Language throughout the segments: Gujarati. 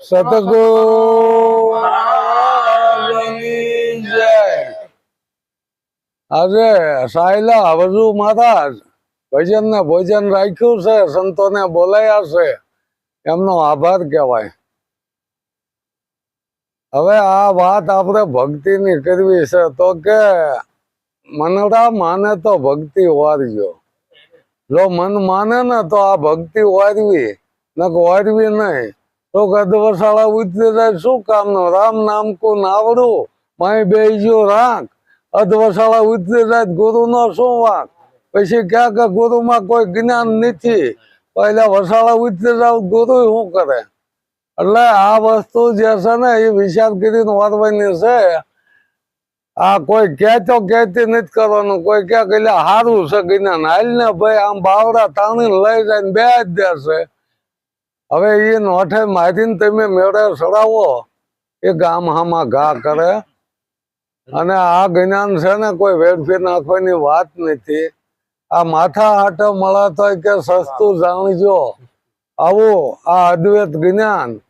સતગુરુ આજે સાયલા વજુ મહારાજ ભજન ને ભોજન રાખ્યું છે, સંતોને બોલાયા છે. એમનો આભાર કહેવાય. હવે આ વાત આપણે ભક્તિની કરવી છે, તો કે મનડા માને તો ભક્તિ વારજો. જો મન માને ને તો આ ભક્તિ વારવી ને વારવી નહીં. તો ગદવશાળા ઉતરી જાય, શું કામનો? રામ નામ કો નાવડું માય બેજો રાખ. અધવશાળા ઉતરી જાય ગુરુ નો શું વાંક? પછી ક્યાં કે ગુરુમાં કોઈ જ્ઞાન નથી. પહેલા વસાળા ઉતરી જાવ ગુરુ શું કરે? એટલે આ વસ્તુ જે છે ને, એ વિચાર કરીને વારવાની છે. આ કોઈ કહેતો કહેતી નથી કરવાનું. કોઈ ક્યાં એટલે સારું છે જ્ઞાન. હાલ ને ભાઈ આમ બાવડા તાણી લઈ જાય બે જ દેશે હવે એ નોઠે મારીને તમે મેળે ચડાવો એ ગામ હામાં ઘા કરે. અને આ જ્ઞાન છે ને, કોઈ વેડફી નાખવાની વાત નથી. આ માથા હાટે મળાતો કે સસ્તું જાણજો. આવું, આ અદ્વૈત જ્ઞાન.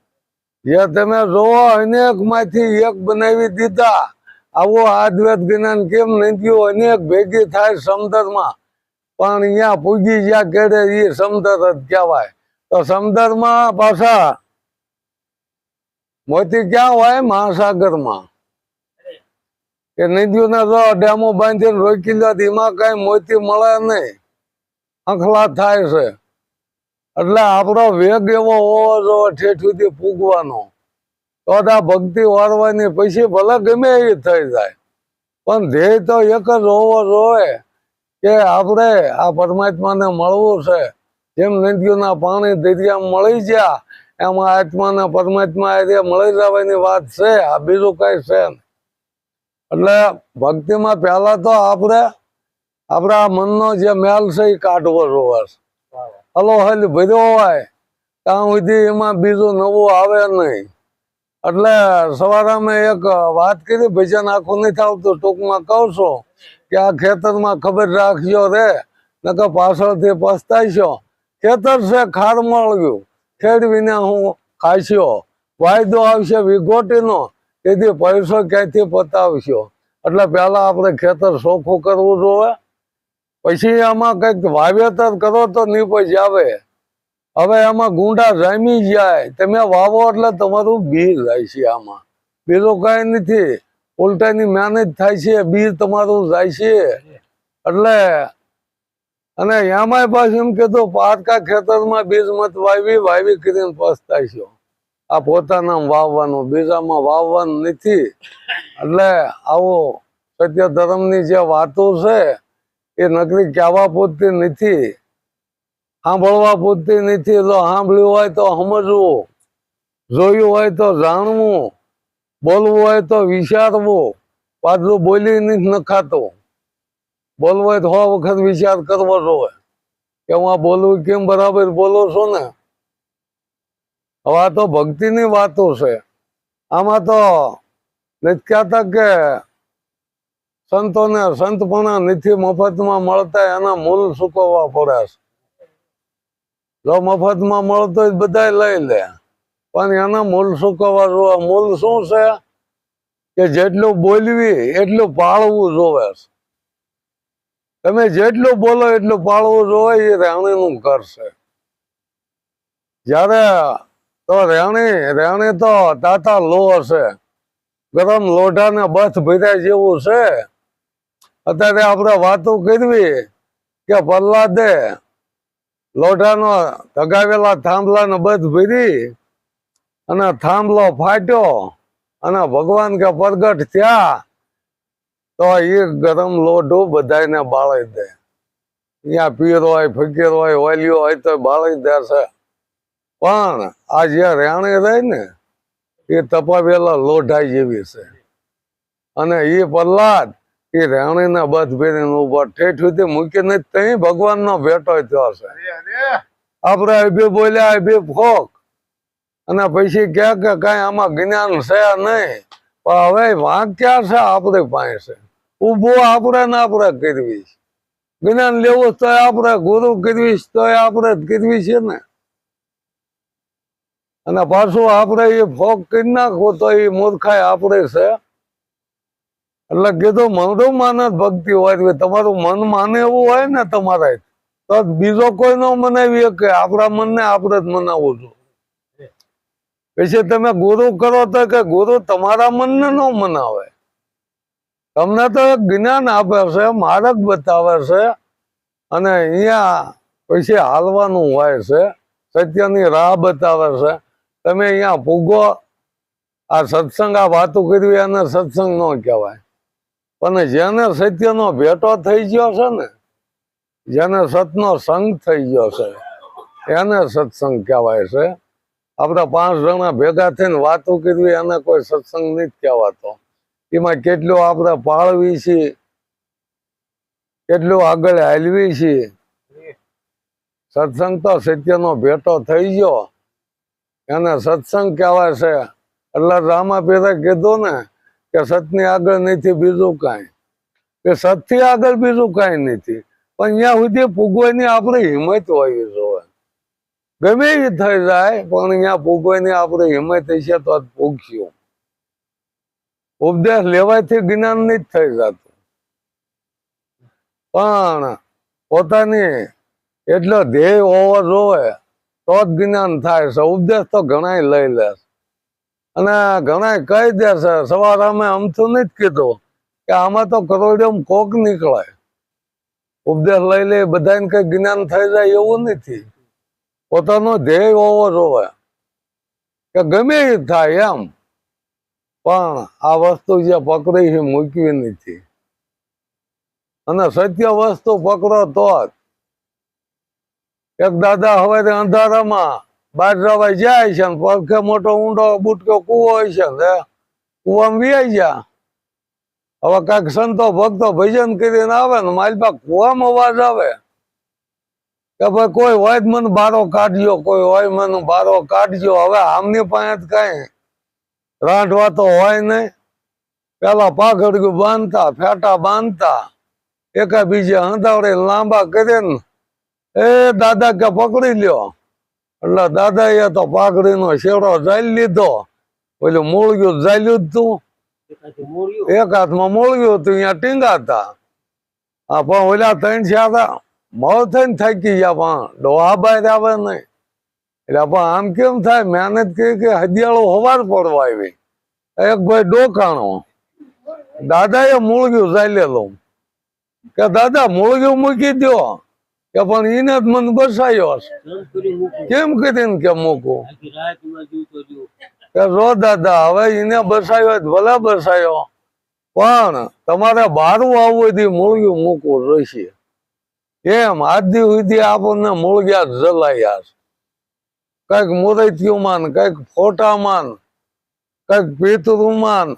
જે તમે જોવો અનેકમાંથી એક બનાવી દીધા. આવું અદ્વૈત જ્ઞાન કેમ નહીં થયું? અનેક ભેગી થાય સમુદ્રમાં. પણ અહીંયા પૂગી જ્યાં કેડે એ સમદર જ કહેવાય. તો સમુદ્રમાં પાછા મોતી ક્યાં હોય? મહાસાગરમાં. કે નદીઓના તો ડેમો બાંધીને રોકી લો એમાં કઈ મોતી મળે નહીં. આંખલા થાય છે. એટલે આપણો વેગ એવો હોવો જોઈએ ઠેઠ સુધી ફૂગવાનો તો આ ભક્તિ વાળવાની પછી ભલે ગમે એવી થઈ જાય. પણ ધ્યેય તો એક જ હોવો જોઈએ કે આપણે આ પરમાત્માને મળવું છે. જેમ નદીઓના પાણી દરિયા મળી ગયા. એમાં આત્માને પરમાત્મા એ મળી જવાની વાત છે, આ બીજું કઈ છે એટલે ભક્તિમાં પહેલા તો આપણે, આપણા મનનો જે મેલ છે એ કાઢવો જોવે હલો, હલી ભર્યો હોય, ત્યાં સુધી એમાં બીજું નવું આવે નહીં. એટલે સવારે અમે એક વાત કરી, ભજન આખું નથી આવતું, ટૂંકમાં કહું છું કે આ ખેતરમાં ખબર રાખજો રે, નકર પાછળથી પસ્તાઈશો ખેતર છે, ખાર મળ્યું. ખેડવીને હું ખાશ્યો વાયદો આવશે વિગોટીનો એથી પૈસો ક્યાંથી પતાવશો? એટલે પહેલા આપણે ખેતર ચોખ્ખું કરવું જોઈએ. પછી આમાં કંઈક વાવેતર કરો તો નીપજ આવે. હવે એમાં ગુંડા જામી જાય. તમે વાવો એટલે તમારું બી જાય છે આમાં. બીજું કઈ નથી. ઉલટાની મહેનત થાય છે બી તમારું જાય છે. એટલે અને એમાંય પાછું એમ કીધું પારકા ખેતરમાં બીજ મત વાવી વાવી કરીને પસ્તાશો આ પોતાના વાવવાનું, બીજામાં વાવવાનું નથી. એટલે આવો સત્ય ધર્મની જે વાતો છે, એ નકરી કહેવા પૂરતી નથી. સાંભળવા પૂરતી નથી. તો સાંભળ્યું હોય તો સમજવું. જોયું હોય તો જાણવું. બોલવું હોય તો વિચારવું. પાછું બોલી નથી નખાતું. બોલવું હોય તો વખત વિચાર કરવો જોવે કે હું આ બોલવું કેમ બરાબર બોલો છો ને? હવે આ તો ભક્તિની વાતો છે. આમાં તો નથી કે સંતોને સંતપણા નથી મફતમાં મળતા એના મૂલ સુકવવા પડે છે. જો મફતમાં મળતો બધા લઈ લે. પણ એના મૂલ સુકવવા જોવા મૂલ શું છે? કે જેટલું બોલવી એટલું પાળવું જોવે છે. તમે જેટલું બોલો એટલું પાળવું જોવે એ રહેણીનું કરશે જ્યારે તો રેણી રેણી તો તાતા લો હશે ગરમ લોઢાને બથ ભર્યા જેવું છે. અત્યારે આપણે વાતો કરવી કે પ્રહલાદે લોઢાનો ધગાવેલા થાંભલાને બધ ભરી અને થાંભલો ફાટ્યો અને ભગવાન કે પ્રગટ થયા તો એ ગરમ લોઢો બધાને બાળી દે. અહીંયા પીર હોય ફકીર હોય વાલીઓ હોય તો બાળી દે છે. પણ આ જે રેણે રહે ને એ તપાવેલા લોઢા જેવી છે. અને એ પ્રહલાદ એ રેણીને બધ ભેરીને ઊભો ઠેઠ સુધી મૂકીને ત્યાં ભગવાનનો ભેટો થયો છે. આપણે બે બોલ્યા બે ફોક. અને પછી ક્યાં કે કઈ આમાં જ્ઞાન છે નહીં. પણ હવે વાંક ક્યાં છે આપણી પાસે. ઊભો આપણે ના આપણે કરવી જ્ઞાન લેવું તો આપણે ગુરુ કરવી તો આપણે જ કરવી છે ને. અને પાછું આપણે એ ફોક કરી નાખવો તો એ મૂર્ખાય આપણે છે. એટલે કીધું મનરું માને જ ભક્તિ હોય તમારું મન માને એવું હોય ને તમારે તો બીજો કોઈ નો મનાવી કે આપણા મનને આપણે જ મનાવવું જોઈએ. પછી તમે ગુરુ કરો તો કે ગુરુ તમારા મનને ન મનાવે. તમને તો એક જ્ઞાન આપે છે, માર્ગ બતાવે છે અને અહીંયા પછી હાલવાનું હોય છે, સત્યની રાહ બતાવે છે. તમે અહીંયા ભૂગો, આ સત્સંગ, આ વાતો કરવી એને સત્સંગ ન કહેવાય. પણ જેને સત્યનો ભેટો થઈ ગયો છે ને, જેને સતનો સંગ થઈ ગયો છે, એને સત્સંગ કહેવાય છે. આપણે પાંચ જણા ભેગા થઈને વાતો કરવી એને કોઈ સત્સંગ નથી કહેવાતો. એમાં કેટલું આપણે પાળવી છીએ? કેટલું આગળ હાલવી છીએ? સત્સંગ તો સત્યનો ભેટો થઈ ગયો. એને સત્સંગ કહેવાય છે. એટલે રામાપીરે કીધું ને કે સતની આગળ નથી, બીજું કાંઈ. કે સતથી આગળ બીજું કાંઈ નથી. પણ અહીંયા સુધી પૂગવાની આપણે હિંમત હોવી જોઈએ ગમે એ થઈ જાય, પણ અહીંયા પૂગવાની આપણે હિંમત હશે તો પૂગશું ઉપદેશ લેવાથી જ્ઞાન નહીં થઈ જતું. પણ પોતાની એટલો ધ્યેય હોવો જોવે તો જ જ્ઞાન થાય છે. ઉપદેશ તો ઘણા લઈ લે. અને ઘણા કહી દે છે, સવારે અમે અમથું નથી કીધું કે આમાં તો કરોડિયમ કોક નીકળે ઉપદેશ લઈ લે બધાને કઈ જ્ઞાન થઈ જાય એવું નથી. પોતાનો ધ્યેય હોવો જોવે કે ગમે થાય એમ. પણ આ વસ્તુ જે પકડી છે, મૂકવી નથી. અને સત્ય વસ્તુ પકડો તો જ. એક દાદા હવે અંધારામાં જવા જાય છે પડખે મોટો ઊંડો બુટકો કુવો હોય છે ને, કુવામાં વિયાઈ જા હવે કાંઈક સંતો ભક્તો ભજન કરીને આવે ને, મારી પાસે કૂવામાં અવાજ આવે. કે ભાઈ કોઈ હોય મને બારો કાઢજો કોઈ હોય મને બારો કાઢજો હવે આમની પાસે કઈ રાંધવા તો હોય નહીં પેલા પાઘડિયું બાંધતા, ફેટા બાંધતા. એકા બીજે હંધાવડે લાંબા કરીને એ દાદા કે પકડી લ્યો. એટલે દાદા એ તો પાઘડીનો શેડો જાળી લીધો. પેલું મૂળગ્યું જાલ્યું જ તું. એક હાથમાં મૂળગ્યું હતું, અહીંયા ટીંગાતા હા, પણ ઓલા ત્રણ છે મોં થઈને થાકી ગયા પણ ડોહા બહાર આવે નહીં. એટલે પણ આમ કેમ થાય? મહેનત કરી કે હદિયાળો હવાર પડવા આવી. એક ભાઈ ડોકાણો. દાદાએ મૂળગ્યું ચાલેલો કે દાદા મૂળગ્યું મૂકી દો કે પણ એને જ મને બસાયો કેમ કરીને કે મૂકું? કે જો દાદા, હવે એને બસાયો ભલે બસાયો. પણ તમારે બારું આવવું હોય મૂળગ્યું મૂકવું રહેશે એમ, આજ સુધી આપણને મૂળગ્યા જલાયા છે. કંઈક મૂર્તિઓમાં ને કંઈક ફોટામાં કંઈક પિતૃમાં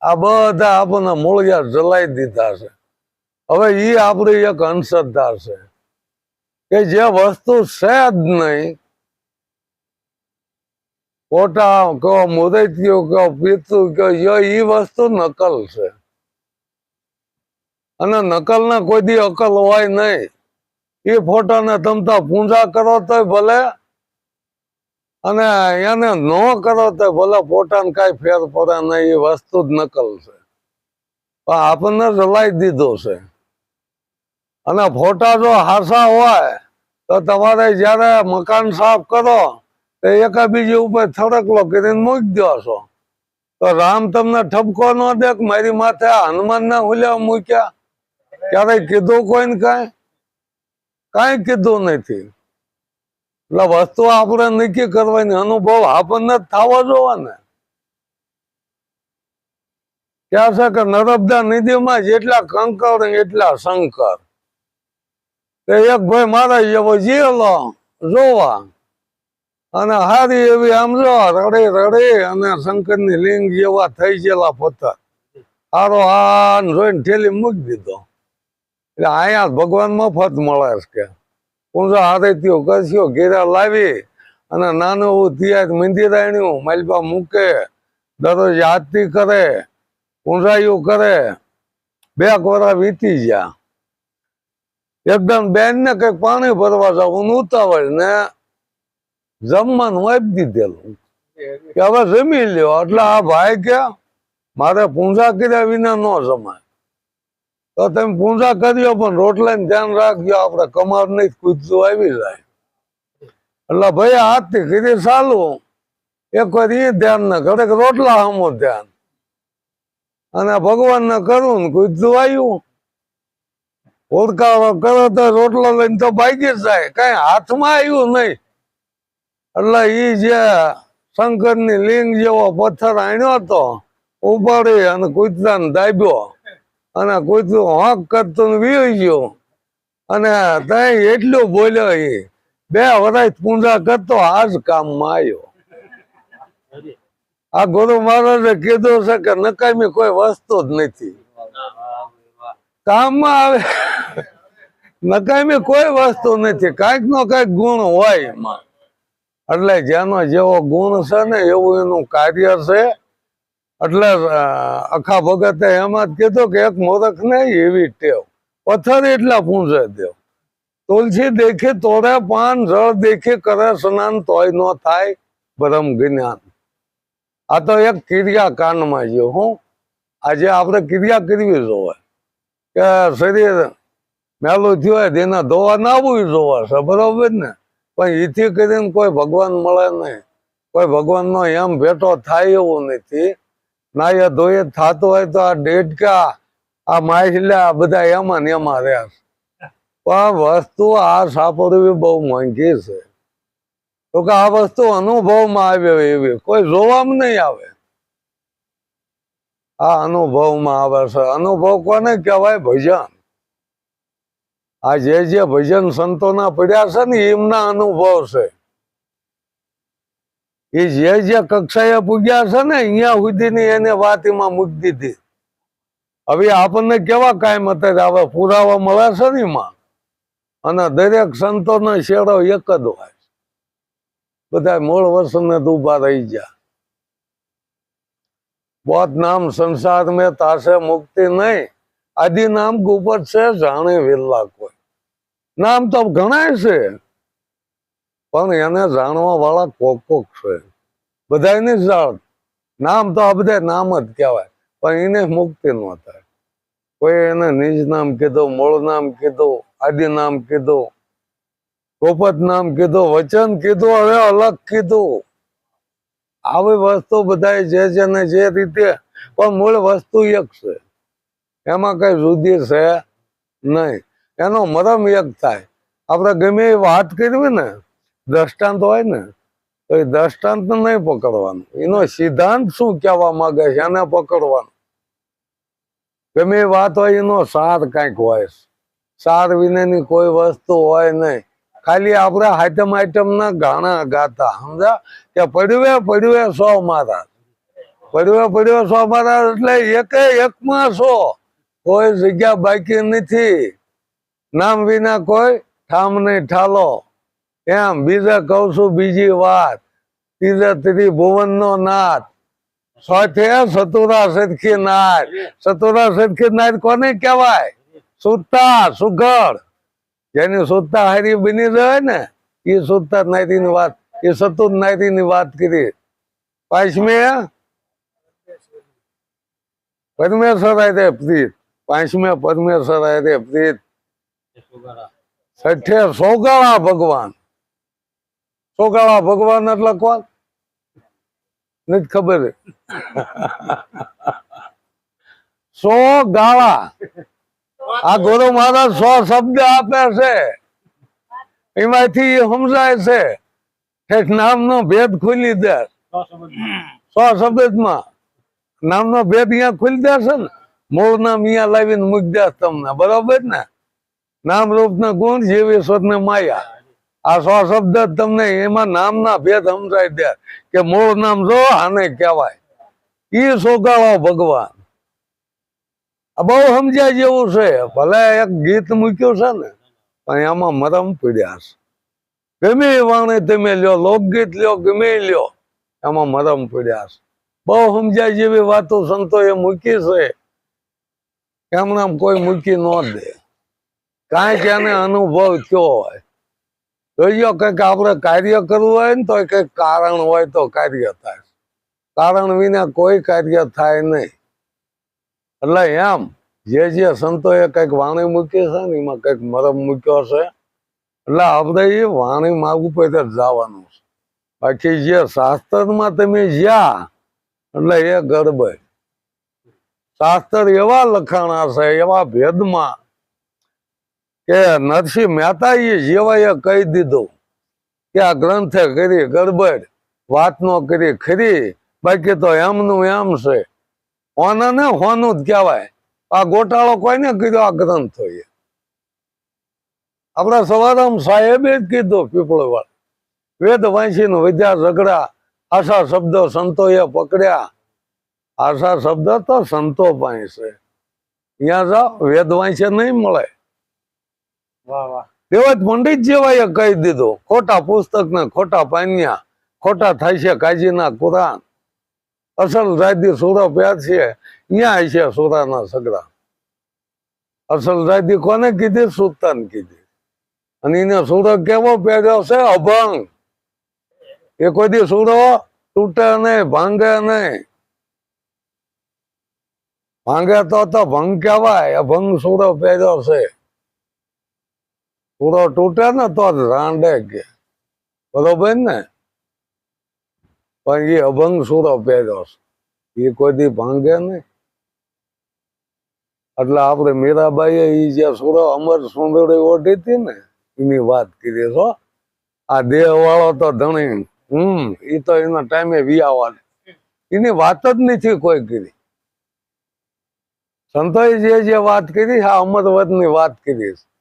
આ બધા આપણને મૂળિયા જલાઈ દીધા છે. હવે ઈ આપણી એક અંશદ્ધા છે કે જે વસ્તુ છે જ નહીં. ફોટા કહો મૂર્તિઓ કહો પિતૃ કહો એ વસ્તુ નકલ છે. અને નકલ ના કોઈ દી અકલ હોય નહીં. એ ફોટાને તમતા પૂજા કરો તોય ભલે. અને એને ન કરો તો ભલે પોતાને કાંઈ ફેર પડે નહીં એ વસ્તુ જ નકલ છે. પણ આપણને જલાઈ દીધો છે. અને ફોટા જો હાસા હોય, તો તમારે જ્યારે મકાન સાફ કરો, તો એકાબીજી ઉપર થડકલો કરીને મૂકી દો છો. તો રામ તમને ઠપકો ન દે મારી માથે હનુમાન ને હુલ્યા મૂક્યા? ક્યારેય કીધું કોઈને કાંઈ? કાંઈ કીધું નથી. એટલે વસ્તુ આપણે નક્કી કરવાની, અનુભવ આપણને જ થવો ને ક્યાં છે કે નર્મદા નદીમાં જેટલા કંકર એટલા શંકર. એક ભાઈ મારા જેવો જીએલો જોવા. અને હારી એવી આમ જો, રડે રડે અને શંકરની લિંગ જેવા થઈ ગયેલા પથ્થર. હારો આ જોઈને ઠેલી મૂકી દીધો. એટલે અહીંયા ભગવાન મફત મળે કે. પૂંજા હારે થયો કસ્યો ઘેરા લાવી અને નાનું એવું ત્યાં મંદિર આણ્યું માલપા મૂકે, દરરોજ આરતી કરે પૂંજાયું કરે, બે કોરા વીતી ગયા. એકદમ બેન ને કંઈક પાણી ભરવા જવું ઉતાવળ ને જમવાનું આપી દીધેલું. કે હવે જમી લ્યો, એટલે આ ભાઈ કે, મારે પૂંજા કર્યા વિના ન જમાય. તો તમે પૂંજા કર્યો પણ રોટલાને ધ્યાન રાખજો, આપણે કમાર નહીં કૂદતું આવી જાય. એટલે ભાઈ હાથથી કીધી, ચાલું. એક વાર એ ધ્યાન ના કરે રોટલા હમો ધ્યાન. અને ભગવાન ને કરું ને કૂદતું આવ્યું. ઓળખાવો કરો તો રોટલો લઈને તો ભાગી જાય, કઈ હાથમાં આવ્યું નહીં. એટલે ઈ જે શંકરની લિંગ જેવો પથ્થર આણ્યો હતો, ઉપાડી અને કૂતરાને દાબ્યો. અને કોઈ હોંક કરતું વી ગયો. અને ત્યાં એટલું બોલ્યો એ, બે વરાય પૂંજા કરતો આ જ કામમાં આવ્યો આ ગુરુ મહારાજે કીધું છે કે નકામી કોઈ વસ્તુ જ નથી. કામમાં આવે. નકામી કોઈ વસ્તુ નથી. કંઈક નો કંઈક ગુણ હોય એમાં. એટલે જેનો જેવો ગુણ છે ને એવું એનું કાર્ય છે. એટલે આખા ભગતે એમાં જ કીધું કે એક મોરખ ને એવી ટેવ. પથ્થર એટલા પૂંજે દેવ. તુલસી દેખી તોડે, પાન, જળ દેખી કરે, સ્નાન તોય નો થાય બ્રહ્મ જ્ઞાન. આ તો એક ક્રિયા કાંડમાં છે, હું. આજે આપણે ક્રિયા કરવી જોવે. કે શરીર મેલું થયું હોય તેના ધોવા નાવું જોવા, છે, બરોબર ને? પણ એથી કરીને કોઈ ભગવાન મળે નહીં. કોઈ ભગવાનનો એમ ભેટો થાય એવું નથી. ના, એ ધોયે થતું હોય તો આ ડેટકા આ માછલા બધા એમાં ને એમાં રહ્યા પણ વસ્તુ આ સાપડવી બહુ મોંઘી છે. તો કે આ વસ્તુ અનુભવમાં આવે એવી, કોઈ જોવામાં નહીં આવે. આ અનુભવમાં આવે છે. અનુભવ કોને કહેવાય? ભજન. આ જે જે ભજન સંતોના પડ્યા છે ને, એમના અનુભવ છે. એ જે જે કક્ષાએ પૂગ્યા છે ને, અહીંયા સુધીની એને વાત એમાં મૂકી દીધી. હવે આપણને કેવા કાયમ અત્યારે આવે પુરાવા મળે છે ને એમાં? અને દરેક સંતોનો શેરો એક જ હોય. બધા મૂળ વર્ષને તો ઊભા રહી ગયા. પોત નામ સંસાર મેં તાસે મુક્તિ નહીં. આદિ નામ ગુપત છે, જાણે વેલા કોઈ. નામ તો ઘણા છે. પણ એને જાણવા વાળા કોક કોક છે. બધાને જ નામ તો આ બધા નામ જ કહેવાય, પણ એને મુક્તિ ન થાય. કોઈ એને નિજ નામ કીધું, મૂળ નામ કીધું, આદિ નામ કીધું ગોપત નામ કીધું, વચન કીધું, હવે અલગ કીધું. આવી વસ્તુ બધા જે છે ને જે રીતે, પણ મૂળ વસ્તુ એક છે. એમાં કઈ જુદી છે નહીં. એનો મરમ એક થાય. આપણે ગમે એ વાત કરવી ને દ્રષ્ટાંત હોય ને, તો એ દ્રષ્ટાંત નહીં પકડવાનું. એનો સિદ્ધાંત શું કહેવા માંગે છે એને પકડવાનું. ગમે વાત હોય, એનો સાર કંઈક હોય સાર વિનાની કોઈ વસ્તુ હોય નહીં. ખાલી આપણે આઈટમ આઈટમ ના ગાણા ગાતા સમજા કે પડવે પડવે સો મારા પડવે પડવે સો મારા એટલે એકે એકમાં સો. કોઈ જગ્યા બાકી નથી. નામ વિના કોઈ ઠામ નહીં ઠાલો. એમ બીજા કહું છું બીજી વાત. ત્રીજા ત્રી ભુવન નો નાથ સોથે સતુરા સદખી નાથ સતુરા સદખી નાથ કોને કહેવાય? સુતા સુગડ જેની સુતા હારી બની જાય ને એ સુતા નાયરી ની વાત એ સતુર નાયરી ની વાત કરી. પાંચમી? પરમેશ્વર રે પ્રીત. પાંચમે પરમેશ્વર રે પ્રીત. છઠ્ઠે સોગાળા ભગવાન. સોગાળા ભગવાન એટલે કોણ નથી ખબર. સો ગાળા. આ ગુરુ મહારાજ સો શબ્દ આપે છે. એમાંથી સમજાય છે ઠેઠ નામનો ભેદ ખુલી દે. સો શબ્દમાં નામનો ભેદ અહીંયા ખુલી દેશે ને? મૂળ નામ અહીંયા લાવીને મૂકી દે તમને. બરોબર ને? નામ રૂપ ના ગુણ જેવી ને માયા. આ સો શબ્દ તમને એમાં નામના ભેદ સમજાય દે કે મૂળ નામ જો આને કહેવાય. ઈ સોગાળો ભગવાન. આ બહુ સમજ્યા જેવું છે. ભલે એક ગીત મૂક્યું છે ને, પણ એમાં મરમ પીડ્યા છે. ગમે વાણે તમે લ્યો, લોકગીત લ્યો, ગમે લ્યો, એમાં મરમ પીડ્યા છે. બહુ સમજ્યા જેવી વાતો સંતોએ મૂકી છે. એમને કોઈ મૂકી ન દે. કાંઈક એને અનુભવ થયો હોય. જોઈએ કંઈક આપણે કાર્ય કરવું હોય ને તો કંઈક કારણ હોય તો કાર્ય થાય. કારણ વિના કોઈ કાર્ય થાય નહીં. એટલે એમ, જે જે સંતોએ કંઈક વાણી મૂકી છે ને એમાં કંઈક મરમ મૂક્યો છે, એટલે આપણે એ વાણી માગવું જ જવાનું છે. બાકી જે શાસ્ત્રમાં તમે જ્યાં, એટલે એ ગરબે. શાસ્ત્ર એવા લખાણા છે, એવા ભેદમાં કે નરસિંહ મહેતા એ જેવાએ કહી દીધું કે આ ગ્રંથે કરી ગડબડ વાત નો કરી ખરી, બાકી તો એમનું એમ છે. હોના ને હોનું જ કહેવાય. આ ગોટાળો કોઈને કીધો આ ગ્રંથ એ આપણા સવારામ સાહેબે જ કીધું પીપળવાળ. વેદ વાંચીને વિદ્યા ઝઘડા, આશા શબ્દો સંતોએ પકડ્યા. આશા શબ્દ તો સંતો પાસે અહીંયા જાઓ વેદ વાંચે નહીં મળે. દેવત પંડિત જેવાએ કહી દીધું, ખોટા પુસ્તક ને ખોટા પાન્યા, ખોટા થાય છે કાજીના કુરાન. અસલ રાયદી સુરો પ્યાર છે અહીંયા છે સુરાના સગડા. અસલ રાયદી કોને કીધી? સુલતાન કીધી. અને એને સુરો કેવો પહેર્યો છે? અભંગ. એ કોઈ દી સુરો તૂટે નહીં, ભાંગે નહીં. ભાંગે તો ભંગ કહેવાય, અભંગ સુરો પહેર્યો છે. પૂરો તૂટે ને તો રાંડે કે. બરોબર ને? પણ એ અભંગ સુરો પહેર્યો છે. એ કોઈ દી ભાંગે નહીં. એટલે આપણે મીરાબાઈએ એ જે સુરો અમર સુંદરી ઓઢી હતી ને, એની વાત કરી છો. આ દેહ વાળો તો ધણી. હમ એ તો એના ટાઈમે વિયાવાનો. એની વાત જ નથી કોઈ કરી. સંતોએ જે જે વાત કરી, આ અમરવતની વાત કરી છે.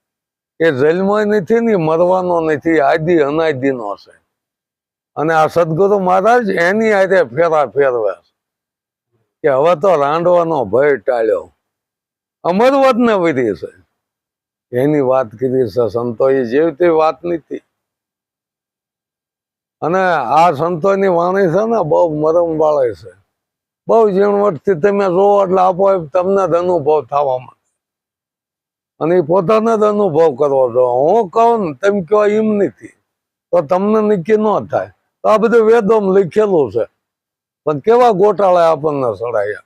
એ જન્મ નથી ને મરવાનો નથી આદિ અનાદિ નો છે. અને આ સદગુરુ મહારાજ એની આજે ફેરા ફેરવે કે હવે તો રાંડવાનો ભય ટાળ્યો. અમરવત ને વિધિ છે. એની વાત કરી છે સંતોએ જેવી વાત નથી. અને આ સંતોની વાણી છે ને, બહુ મરમ વાળે છે. બહુ ઝીણવટથી તમે જોવો એટલે આપો તમને અનુભવ થવા માંડે. અને પોતાને જ અનુભવ કરવો જો હું કહું ને, તેમ કહો એમ નથી. તો તમને નક્કી ન થાય. તો આ બધું વેદોમ લખેલું છે. પણ કેવા ગોટાળા આપણને સડાયા?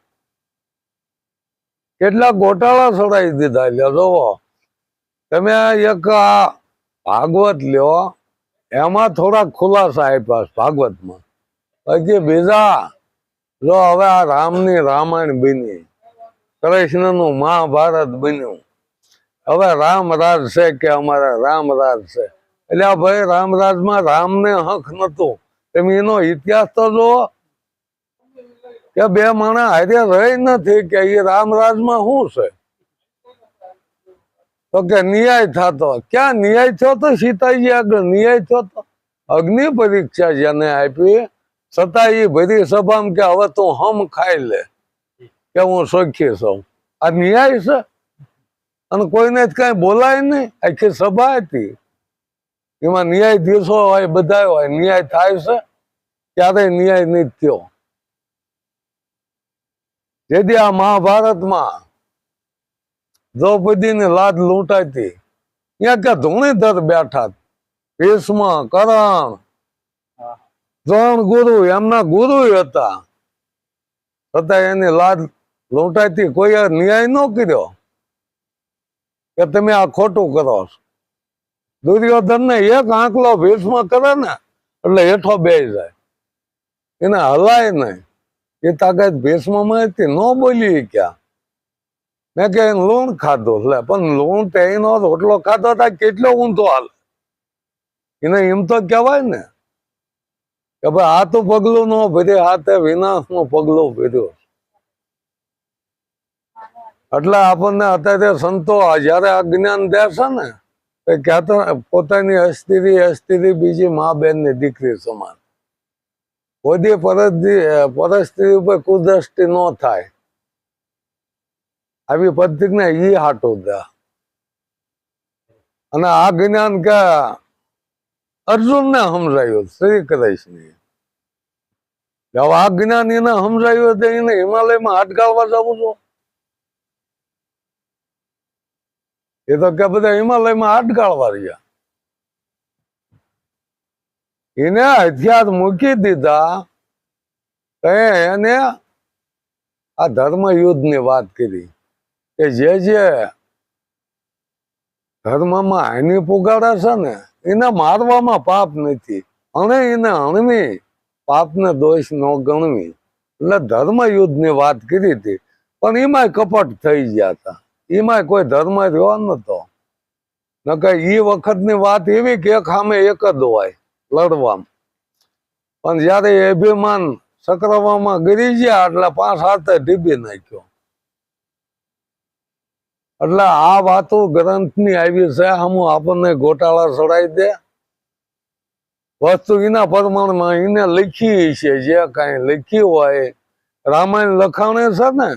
કેટલા ગોટાળા સડાઈ દીધા એટલે જોવો. તમે એક ભાગવત લ્યો, એમાં થોડા ખુલાસા આપ્યા છે ભાગવતમાં. બાકી બીજા, જો હવે આ રામની રામાયણ બની, કૃષ્ણનું મહાભારત બન્યું હવે રામ છે કે અમારા રામ છે? એટલે આ ભાઈ રામ રાજમાં રામને હક નતો એમ એનો ઇતિહાસ તો જો કે બે માણા હારે રહી નથી કે એ રામ રાજમાં શું છે? તો કે ન્યાય થતો. ક્યાં ન્યાય થયો તો? સીતાજી આગળ ન્યાય થયો અગ્નિ પરીક્ષા જેને આપી છતાં એ ભરી સભામાં કે હવે તું હમ ખાઈ લે. કે હું સોખી છું. આ ન્યાય છે? અને કોઈને જ કઈ બોલાય નહીં. આખી સભા હતી. એમાં ન્યાયાધીશો હોય બધા હોય ન્યાય થાય છે. ત્યારે ન્યાય નહીં થયો. જેથી આ મહાભારતમાં દ્રૌપદીની લાદ લૂંટાતી. ત્યાં ક્યાં ધૂણીધર બેઠા. ભીષ્મ કરણ ત્રણ ગુરુ એમના ગુરુ હતા. છતાં એની લાદ લૂંટાતી કોઈ ન્યાય ન કર્યો. કે તમે આ ખોટું કરો છો. દુર્યોધન ને એક આંકલો ભીષ્મ કરે ને, એટલે હેઠો બે જાય. એને હલાય નહીં. એ તાકાત ભીષ્મમાં હતી ન બોલી ક્યાં? મેં કે લૂણ ખાધું એટલે પણ લૂણ તે એનો રોટલો ખાધો હતા કેટલો ઊંધો હાલે. એને એમ તો કહેવાય ને, કે ભાઈ આ તો પગલું ન ભરે હાથે વિનાશનું પગલું ભર્યું. એટલે આપણને અત્યારે સંતો જયારે આ જ્ઞાન દેશે ને, તો કહેતા પોતાની અસ્થિતિ અસ્થિતિ બીજી મા બેનની દીકરી સમાન. કોઈ પરિસ્થિતિ ઉપર કુદ્રષ્ટિ ન થાય. આવી પદ્ધતિ ને ઈ હાટો દે. અને આ જ્ઞાન કે અર્જુન ને સમજાયું શ્રી કૃષ્ણ હવે આ જ્ઞાન એને સમજાયું એને હિમાલયમાં હાથ ગાળવા જવું છું. એ તો કે બધા હિમાલયમાં ગાળવા રહ્યા. એને હથિયાર મૂકી દીધા. એને આ ધર્મ યુદ્ધની વાત કરી કે જે જે ધર્મમાં હાની પુગાડે છે ને, એને મારવામાં પાપ નથી. અને એને અણવી પાપને દોષ ન ગણવી. એટલે ધર્મ યુદ્ધની વાત કરી હતી. પણ એમાંય કપટ થઈ ગયા હતા. એમાંય કોઈ ધર્મ રહ્યો નતો. નકર એ વખતની વાત એવી કે એક એક જ હોય લડવામાં. પણ જયારે અભિમાન સકરવામાં ગરી ગયા એટલે પાંચ હાથે ડીબી નાખ્યો. એટલે આ વાતો ગ્રંથની આવી છે, હમું આપણને ગોટાળા ચડાવી દે. વસ્તુ એના પ્રમાણમાં એને લખી છે, જે કાંઈ લખ્યું હોય. રામાયણ લખાણે છે ને?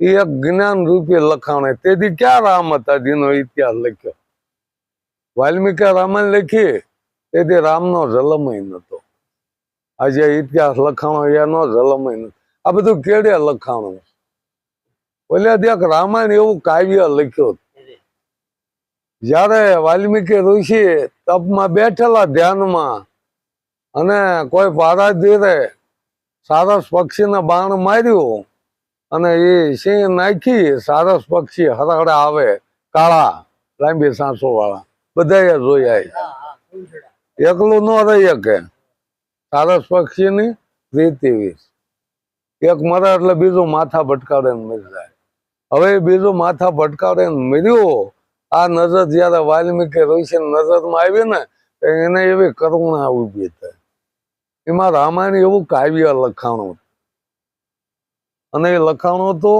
એક જ્ઞાન રૂપે લખાણે તેથી ક્યાં રામ હતા જેનો ઇતિહાસ લખ્યો? વાલ્મીકી રામાયણ લખી. તેથી રામનો જલમય નતો. આજે ઇતિહાસ લખાણો એનો જલમય નતો. આ બધું કેડે લખાણો? ઓલે દેખ રામાયણ એવું કાવ્ય લખ્યું જ્યારે વાલ્મીકી ઋષિ તપમાં બેઠેલા ધ્યાનમાં અને કોઈ પારાધીરે સારસ પક્ષીને બાણ માર્યું અને એ સિંહ નાખી સારસ પક્ષી હરાડે આવે કાળા લાંબી સાંસો વાળા બધા જોયા એકલું ન રહી શકે. સારસ પક્ષીની રીત એક મરે એટલે બીજું માથા ભટકાડે ને મરી જાય. હવે બીજું માથા ભટકાડે ને મર્યું આ નજર જયારે વાલ્મીકી ઋષિ નજરમાં આવી ને એને એવી કરુણા ઊભી થાય. એમાં રામાયણ એવું કાવ્ય લખાણું અને એ લખાણો તો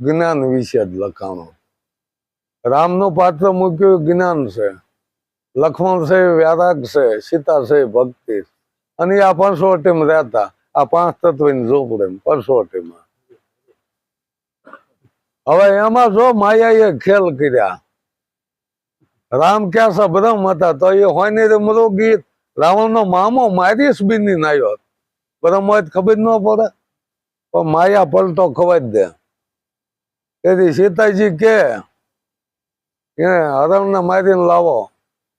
જ્ઞાન વિશે જ લખાણો. રામનો પાત્ર મૂક્યો જ્ઞાન છે. લક્ષ્મણ છે વ્યારાગ છે, સીતા છે ભક્તિ અને આ પંચવટીમાં રહેતા, આ પાંચ તત્વની ઝોપડી પંચવટીમાં હવે એમાં જો માયાએ ખેલ કર્યા. રામ ક્યાં છે? બ્રહ્મ હતા. તો એ હોય ને રાવણ નો મામો મારીશ બિની નાયો બ્રહ્મ ખબર ન પડે. પણ માયા પલટો ખવાઈ દે. તેથી સીતાજી કે, એને હરણને મારીને લાવો.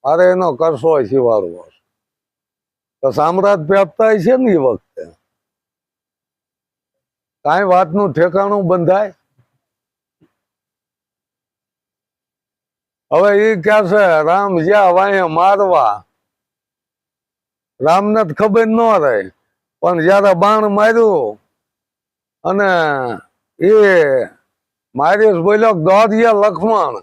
મારે એનો કરશો શિવારવો તો સામ્રાજ્ય પ્રાપ્તા છે ને એ વખતે. કાંઈ વાતનું ઠેકાણું બંધાય? હવે એ ક્યાં છે રામ જ્યાં વાય મારવા. રામને ખબર ન રહે, પણ જયારે બાણ માર્યું અને એ મારેશ બોલ્યો દોધિયા લક્ષ્મણ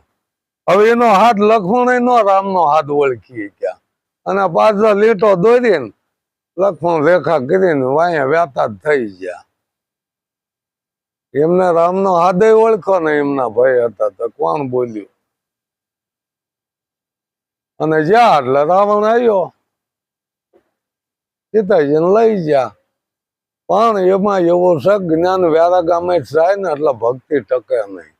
હવે એનો હાથ લક્ષ્મણ નો રામનો હાથ ઓળખી ગયા અને પાછો લીટો દોરીને લક્ષ્મણ રેખા કરીને વાંહે વ્યાતા થઈ ગયા. એમને રામનો હાથે ઓળખો ને એમના ભાઈ હતા તો કોણ બોલ્યું? અને જ્યાં એટલે રાવણ આવ્યો, સીતાજીને લઈ ગયા. પણ એમાં એવો છે જ્ઞાન વ્યારા ગામે જાય ને એટલે ભક્તિ ટકે નહીં.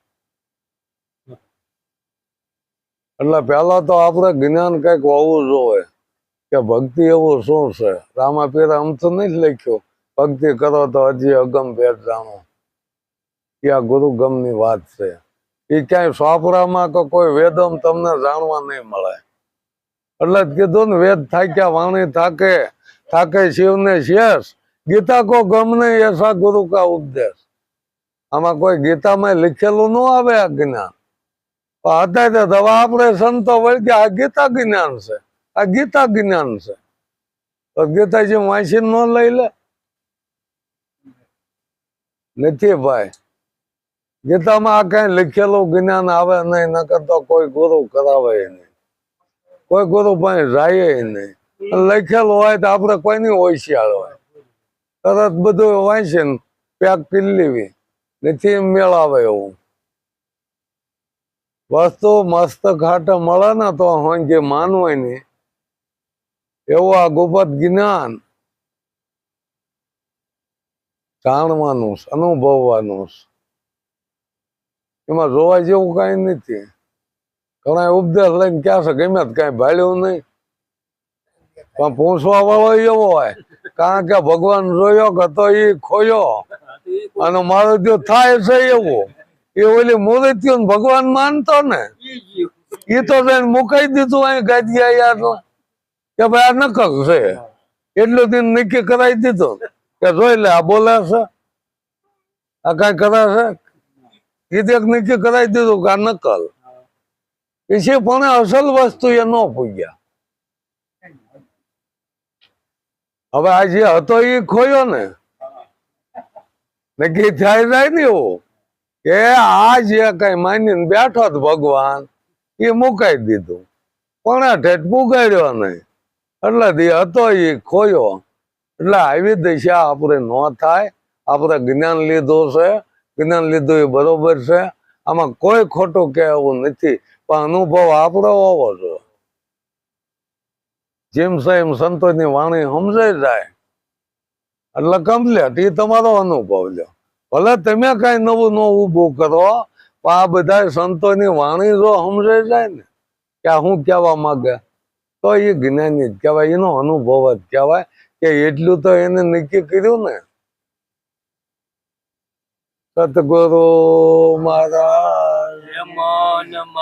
એટલે પેલા તો આપણે જ્ઞાન કંઈક હોવું જોઈએ કે ભક્તિ એવું શું છે? રામા પીરા આમ તો નહીં લખ્યું, ભક્તિ કરો તો હજી અગમ ભેદ જાણો. એ આ ગુરુગમની વાત છે. એ ક્યાંય સોપરામાં કે કોઈ વેદમ તમને જાણવા નહીં મળે. એટલે કીધું ને, વેદ થાક્યા વાણી થાકે થાકે શિવને શેષ ગીતા કો ગમને એસા ગુરુ કા ઉપદેશ. આમાં કોઈ ગીતામાં લખેલું ન આવે આ જ્ઞાન. અત્યારે દવા આપણે સંતો વળી આ ગીતા જ્ઞાન છે. આ ગીતા જ્ઞાન છે. તો ગીતાજી વાંચી ન લઈ લે. નથી ભાઈ. ગીતામાં આ કઈ લખેલું જ્ઞાન આવે નહીં, નકર તો કોઈ ગુરુ કરાવે નહીં. કોઈ ગુરુ પાસે જાય નહીં. લખેલું હોય તો આપણે કોઈની હોશિયાર હોય. તરત બધું વાંચે ને પેક કરી લેવી. નથી મેળાવે એવું. વસ્તુ મસ્ત ઘાટે મળે ને તો જે માનવાય ને એવું આ ગુપ્ત જ્ઞાન જાણવાનું છે, અનુભવવાનું છે. એમાં જોવા જેવું કઈ નથી. ઘણા ઉપદેશ લઈને ક્યાં છે, ગમે કઈ ભાળ્યું નહીં. પણ પૂછવા વાળો એવો હોય. કારણ કે ભગવાન જોયો કે તો એ ખોયો. અને મારો જો થાય છે એવું. એ ઓલી મૂર્તિઓ ભગવાન માનતો ને એ તો મુકાઈ દીધું અહીં ગાદિયા કે ભાઈ આ નકલ છે. એટલું દિન નક્કી કરાવી દીધું કે જોઈ લે, આ બોલે છે. આ કઈ કરાશે છે? કીધું નક્કી કરાવી દીધું કે આ નકલ. પછી પણ અસલ વસ્તુ એ ન પૂગ્યા હવે આ જે હતો એ ખોયો ને. નક્કી થાય જાય ને એવું. કે આ જે કઈ માની બેઠો જ ભગવાન એ મુકાઈ દીધું. પણ ઠેઠ પુગાડ્યો નહીં. એટલે દી હતો એ ખોયો. એટલે આવી દિશા આપણે ન થાય. આપણે જ્ઞાન લીધું છે. જ્ઞાન લીધું એ બરોબર છે. આમાં કોઈ ખોટું કહેવું નથી. પણ અનુભવ આપણો હોવો જોઈએ. જેમ સાહેબ સંતોષની વાણી સમજાઈ જાય, એટલે કમ્પ્લેટ એ તમારો અનુભવ લો ભલે તમે કઈ નવું ન ઊભું કરો, પણ આ બધા સંતોની વાણી જો સમજાઈ જાય ને, કે હું કહેવા માંગે, તો એ જ્ઞાની જ કહેવાય, એનો અનુભવ જ કહેવાય, કે એટલું તો એને નક્કી કર્યું ને. સતગુરુ નમઃ